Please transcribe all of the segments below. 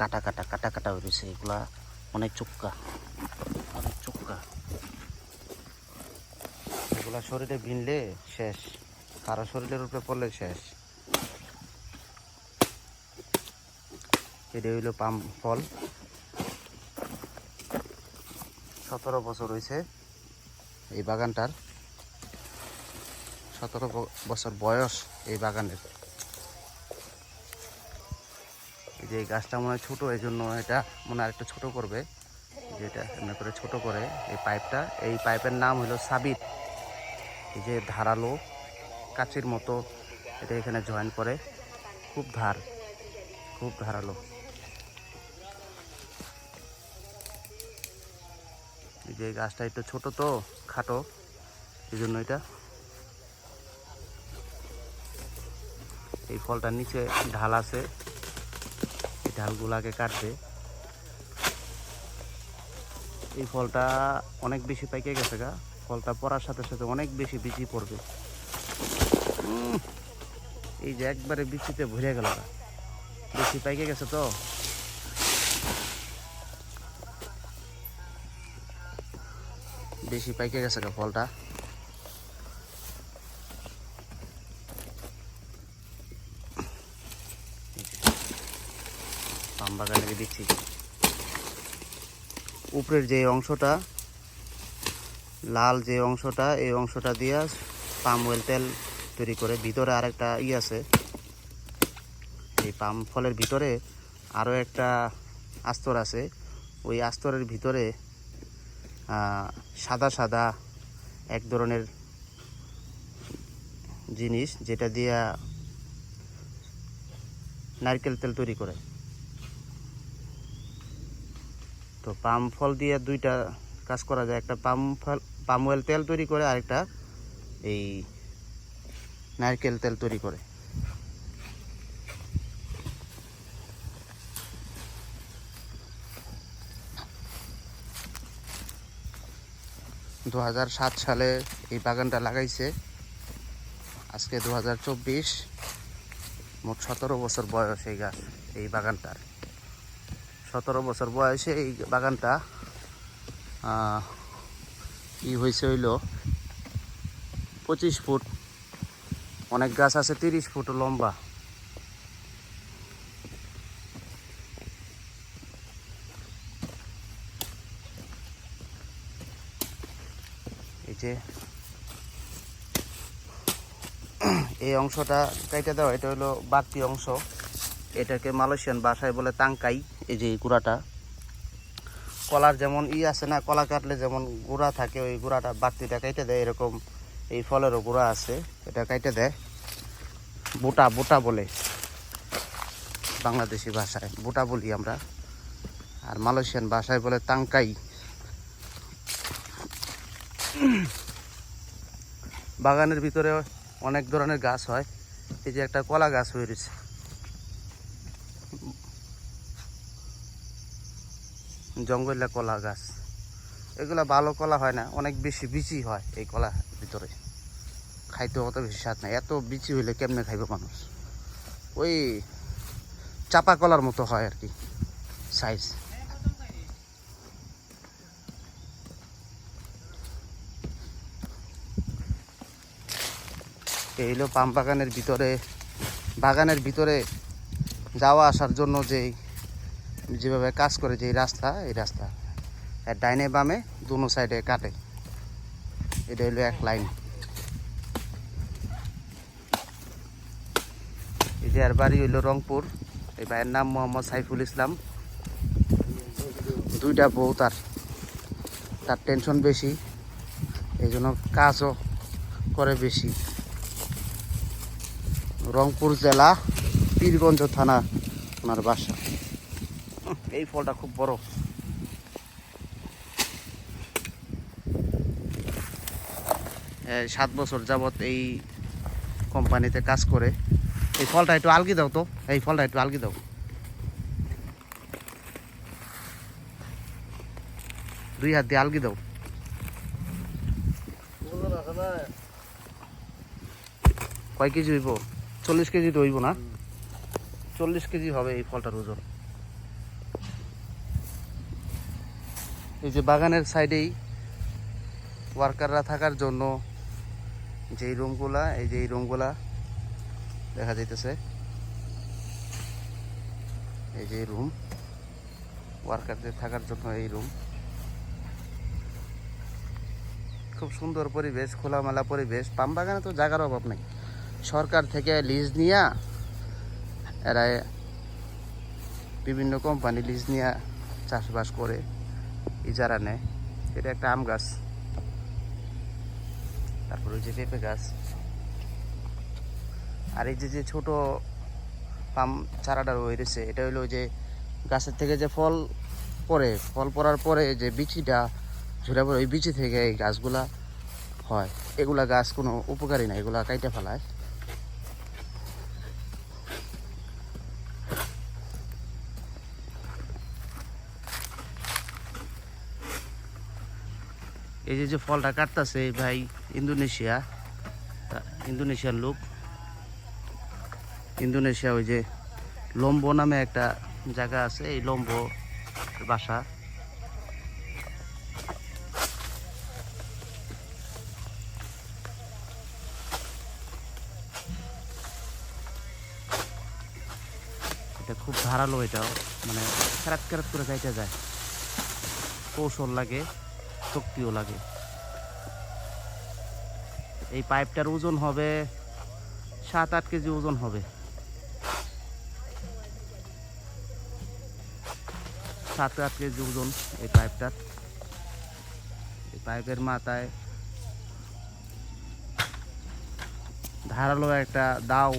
কাটা কাটা কাটা কাটা হয়েছে এগুলা অনেক চুক্কা অনেক চুক্কা এগুলা শরীরে ভিনলে শেষ। কারও শরীরের উপরে পড়লে শেষ। এটা হইল পাম ফল। সতেরো বছর হয়েছে এই বাগানটার। সতেরো বছর বয়স এই বাগানের। যে গাছটা মনে হয় ছোটো এই জন্য এটা মনে হয় একটু ছোটো করবে। এই যে এটা এমনি করে ছোটো করে এই পাইপটা, এই পাইপের নাম হলো সাবিত এই যে ধারালো কাচির মতো এটা এখানে জয়েন করে। খুব ধার, খুব ধারালো। এই যে গাছটা একটু ছোট তো, খাটো এই জন্য এটা। এই ফলটার নিচে ঢাল আছে। এই ঢালগুলাকে কাটবে। এই ফলটা অনেক বেশি পাইকে গেছে গা। ফলটা পড়ার সাথে সাথে অনেক বেশি বিচি পড়বে। এই যে একবারে বিচিতে ভরে গেল। বেশি পাইকে গেছে তো। বেশি পাইকে গেছে গা ফলটা। বাগানে দিচ্ছি উপরের যে অংশটা, লাল যে অংশটা, এই অংশটা দিয়ে পাম ওয়েল তেল তৈরি করে ভিতরে আরেকটা ই আছে। এই পাম ফলের ভিতরে আরও একটা আস্তর আছে। ওই আস্তরের ভিতরে সাদা সাদা এক ধরনের জিনিস যেটা দিয়া নারকেল তেল তৈরি করে। তো পাম ফল দিয়ে দুইটা কাজ করা যায়। একটা পাম ফল, পাম অয়েল তেল তৈরি করে আরেকটা এই নারকেল তেল তৈরি করে। দু সাত সালে এই বাগানটা লাগাইছে। আজকে দু হাজার চব্বিশ, মোট সতেরো বছর বয়স এই গাছ, এই বাগানটার। সতেরো বছর বয়সে এই বাগানটা কি হয়েছে হইল পঁচিশ ফুট। অনেক গাছ আছে তিরিশ ফুট লম্বা। এই যে এই অংশটা কাইটা দেওয়া, এটা হলো বাড়তি অংশ। এটাকে মালয়েশিয়ান ভাষায় বলে তাংকাই। এই যে গুঁড়াটা, কলার যেমন ই আছে না, কলা কাটলে যেমন গুঁড়া থাকে, ওই গুঁড়াটা বাড়তিটা কেটে দেয়, এরকম এই ফলেরও গুঁড়া আছে, এটা কাইটে দেয়। বুটা বুটা বলে বাংলাদেশি ভাষায়, বুটা বলি আমরা। আর মালয়েশিয়ান ভাষায় বলে তাংকাই। বাগানের ভিতরে অনেক ধরনের গাছ হয়। এই যে একটা কলা গাছ হয়ে রয়েছে। জঙ্গলে কলা গাছ। এগুলা ভালো কলা হয় না, অনেক বেশি বিচি হয় এই কলা ভিতরে। খাইতে অত বেশি স্বাদ নাই, এত বিচি হইলে কেমনে খাইবে মানুষ? ওই চাপা কলার মতো হয় আর কি সাইজ এই হলো পাম বাগানের ভিতরে বাগানের ভিতরে যাওয়া আসার জন্য যে যেভাবে কাজ করে যে রাস্তা, এই রাস্তা। আর ডাইনে বামে দুনো সাইডে কাটে। এটা হলো এক লাইন। এই যে আর বাড়ি হইল রংপুর। এই ভাইয়ের নাম মোহাম্মদ সাইফুল ইসলাম। দুইটা বউ তার। তার টেনশন বেশি। এই জন্য কাজও করে বেশি। রংপুর জেলা পীরগঞ্জ থানা ওনার বাসা। এই ফলটা খুব বড়। সাত বছর যাবত এই কোম্পানিতে কাজ করে। এই ফলটা একটু আলগি দাও তো। এই ফলটা একটু আলগি দাও। দুই হাত দিয়ে আলগি দাও। কয় কেজি হইব? চল্লিশ কেজি তো হইব না। চল্লিশ কেজি হবে এই ফলটার ওজন। এই যে বাগানের সাইডেই ওয়ার্কাররা থাকার জন্য যেই রুমগুলা, এই যে এই রুমগুলা দেখা যাইতেছে। এই যে রুম ওয়ার্কারদের থাকার জন্য এই রুম। খুব সুন্দর পরিবেশ, খোলামেলা পরিবেশ। পাম বাগানে তো জায়গার অভাব নেই। সরকার থেকে লিজ নিয়া এরা বিভিন্ন কোম্পানি লিজ নিয়ে চাষবাস করে। ইজারা নেয়। এটা একটা আম গাছ। তারপর ওই যে পেঁপে গাছ। আর এই যে যে ছোট পাম চারাটা রয়েছে, এটা হলো যে গাছের থেকে যে ফল পড়ে, ফল পড়ার পরে যে বিচিটা ঝরে পড়ে, ওই বিচি থেকে এই গাছগুলা হয়। এগুলা গাছ কোনো উপকারী না, এগুলা কাইটে ফেলায়। এই যে যে ফলটা কাটতেছে ভাই, ইন্দোনেশিয়া ইন্দোনেশিয়ার লোক। ইন্দোনেশিয়া ওই যে লম্বো নামে একটা জায়গা আছে, এই লম্বো বাসা। এটা খুব ধারালো এটাও মানে ক্যারাত ক্যারাত করে গাইতে যায়। কৌশল লাগে। শক্তিও লাগে। এই পাইপটার ওজন হবে সাত আট কেজি ওজন হবে। সাত আট কেজি ওজন এই পাইপটার। এই পাইপের মাথায় ধারালো একটা দাও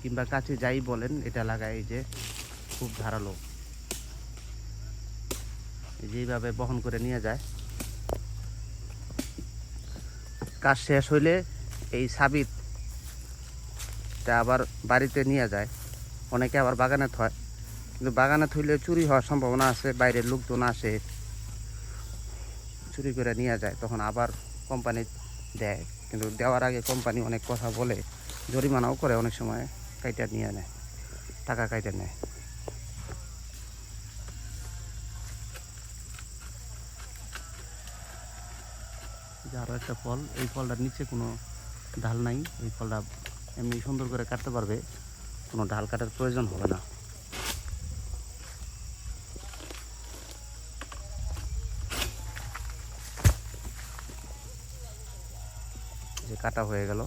কিংবা কাছে যাই বলেন, এটা লাগায় যে খুব ধারালো। এই যে এইভাবে বহন করে নিয়ে যায়। কাজ শেষ হইলে এই সাবিতটা আবার বাড়িতে নিয়ে যায়। অনেকে আবার বাগানে থয়। কিন্তু বাগানে থইলে চুরি হওয়ার সম্ভাবনা আছে, বাইরের লোকজন আসে, চুরি করে নিয়ে যায়, তখন আবার কোম্পানি দেয়। কিন্তু দেওয়ার আগে কোম্পানি অনেক কথা বলে, জরিমানাও করে অনেক সময় কাইটা নিয়ে নেয়, টাকা কাইটা নেয়। যে আরও একটা ফল, এই ফলটার নিচে কোনো ঢাল নাই, এই ফলটা এমনি সুন্দর করে কাটতে পারবে, কোনো ঢাল কাটার প্রয়োজন হবে না। যে কাটা হয়ে গেল।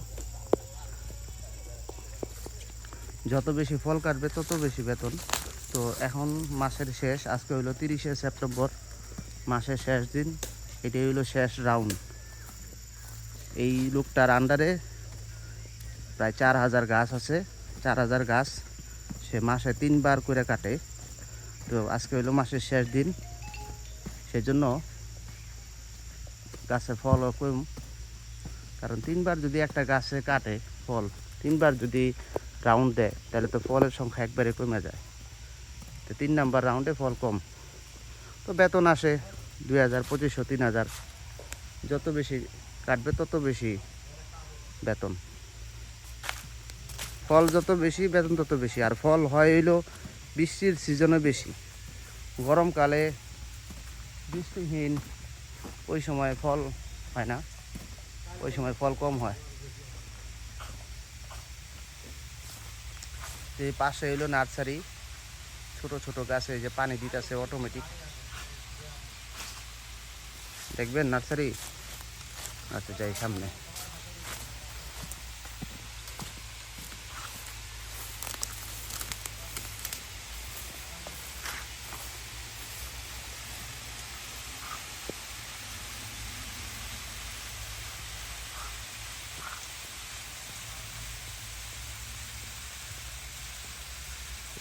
যত বেশি ফল কাটবে, তত বেশি বেতন। তো এখন মাসের শেষ, আজকে হইল তিরিশে সেপ্টেম্বর, মাসের শেষ দিন, এটাই হইল শেষ রাউন্ড। এই লোকটার আন্ডারে প্রায় চার হাজার গাছ আছে। চার হাজার গাছ সে মাসে তিনবার করে কাটে। তো আজকে হইল মাসের শেষ দিন। সেজন্য গাছে ফলও কম। কারণ তিনবার যদি একটা গাছে কাটে ফল, তিনবার যদি রাউন্ড দেয়, তাহলে তো ফলের সংখ্যা একবারে কমে যায়। তো তিন নাম্বার রাউন্ডে ফল কম। তো বেতন আসে দুই হাজার, পঁচিশশো, তিন হাজার। যত বেশি কাটবে তত বেশি বেতন। ফল যত বেশি, বেতন তত বেশি। আর ফল হয় হইল বৃষ্টির সিজনে বেশি। গরমকালে বৃষ্টিহীন, ওই সময় ফল হয় না। ওই সময় ফল কম হয়। এই পাশে হইল নার্সারি, ছোট ছোট গাছে যে পানি দিতেছে অটোমেটিক দেখবেন নার্সারি? আচ্ছা যাই সামনে।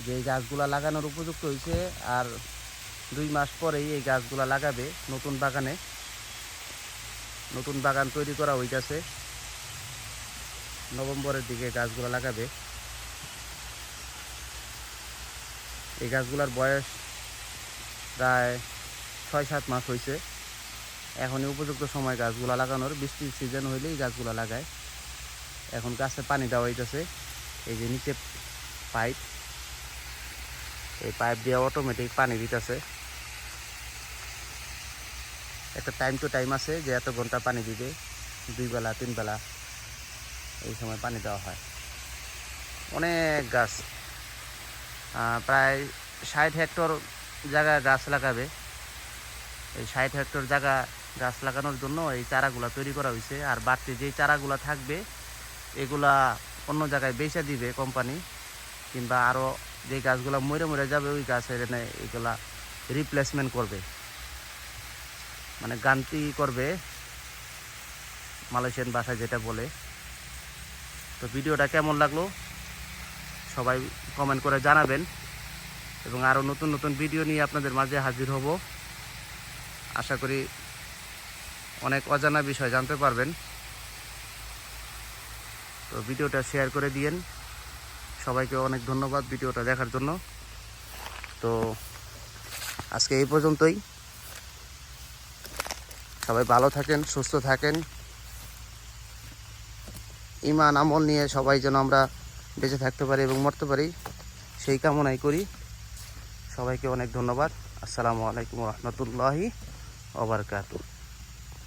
যে এই গাছগুলা লাগানোর উপযুক্ত হয়েছে আর দুই মাস পরেই এই গাছগুলা লাগাবে নতুন বাগানে। নতুন বাগান তৈরি করা হইতাছে। নভেম্বরের দিকে গাছগুলো লাগাবে। এই গাছগুলোর বয়স প্রায় ছয় সাত মাস হয়েছে এখনই উপযুক্ত সময় গাছগুলো লাগানোর। বৃষ্টির সিজন হইলেই গাছগুলো লাগায়। এখন গাছে পানি দেওয়া হইতেছে। এই যে নিচে পাইপ এই পাইপ দিয়ে অটোমেটিক পানি দিতেছে। একটা টাইম টু টাইম আছে যে এত ঘণ্টা পানি দিবে, দুই বেলা, তিন বেলা এই সময় পানি দেওয়া হয়। অনেক গাছ প্রায় ষাট হেক্টর জায়গা গাছ লাগাবে। এই ষাট হেক্টর জায়গা গাছ লাগানোর জন্য এই চারাগুলা তৈরি করা হয়েছে। আর বাড়তি যেই চারাগুলা থাকবে, এগুলা অন্য জায়গায় বেচে দিবে কোম্পানি কিংবা আরও যে গাছগুলো মরে মরে যাবে, ওই গাছের এগুলা রিপ্লেসমেন্ট করবে। মানে গান্তি করবে মালয়েশিয়ান ভাষায় যেটা বলে। তো ভিডিওটা কেমন লাগল? সবাই কমেন্ট করে জানাবেন। এবং আরও নতুন নতুন ভিডিও নিয়ে আপনাদের মাঝে হাজির হব। আশা করি অনেক অজানা বিষয় জানতে পারবেন। তো ভিডিওটা শেয়ার করে দিয়েন। সবাইকে অনেক ধন্যবাদ ভিডিওটা দেখার জন্য। তো আজকে এই পর্যন্তই। সবাই ভালো থাকেন, সুস্থ থাকেন। ইমান আমল নিয়ে সবাই যেন আমরা বেঁচে থাকতে পারি এবং মরতে পারি, সেই কামনাই করি। সবাইকে অনেক ধন্যবাদ। আসসালামু আলাইকুম রহমতুল্লাহি ওবরকাতু